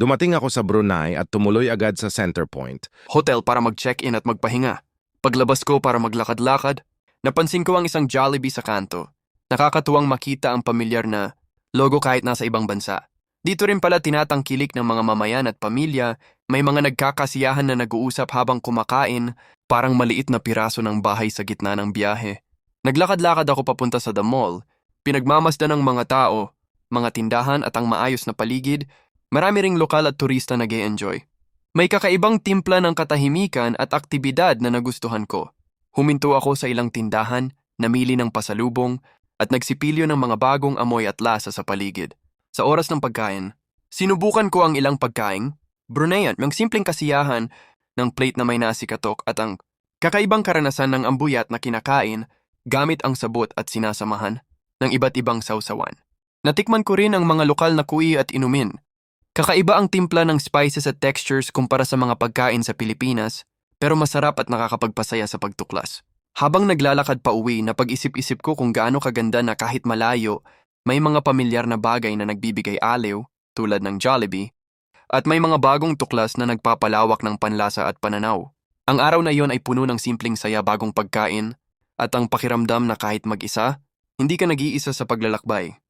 Dumating ako sa Brunei at tumuloy agad sa Center Point. Hotel para mag-check-in at magpahinga. Paglabas ko para maglakad-lakad, napansin ko ang isang Jollibee sa kanto. Nakakatuwang makita ang pamilyar na logo kahit nasa ibang bansa. Dito rin pala tinatangkilik ng mga mamayan at pamilya, may mga nagkakasiyahan na nag-uusap habang kumakain, parang maliit na piraso ng bahay sa gitna ng biyahe. Naglakad-lakad ako papunta sa the mall, pinagmamasdan ng mga tao, mga tindahan at ang maayos na paligid, marami ring lokal at turista nag enjoy May kakaibang timpla ng katahimikan at aktibidad na nagustuhan ko. Huminto ako sa ilang tindahan, namili ng pasalubong, at nagsipilyo ng mga bagong amoy at lasa sa paligid. Sa oras ng pagkain, sinubukan ko ang ilang pagkain, Bruneian, ang simpleng kasiyahan ng plate na may nasi katok at ang kakaibang karanasan ng ambuyat na kinakain gamit ang sabot at sinasamahan ng iba't ibang sausawan. Natikman ko rin ang mga lokal na kui at inumin. Kakaiba ang timpla ng spices at textures kumpara sa mga pagkain sa Pilipinas, pero masarap at nakakapagpasaya sa pagtuklas. Habang naglalakad pa uwi, napag-isip-isip ko kung gaano kaganda na kahit malayo, may mga pamilyar na bagay na nagbibigay aliw, tulad ng Jollibee, at may mga bagong tuklas na nagpapalawak ng panlasa at pananaw. Ang araw na iyon ay puno ng simpleng saya bagong pagkain, at ang pakiramdam na kahit mag-isa, hindi ka nag-iisa sa paglalakbay.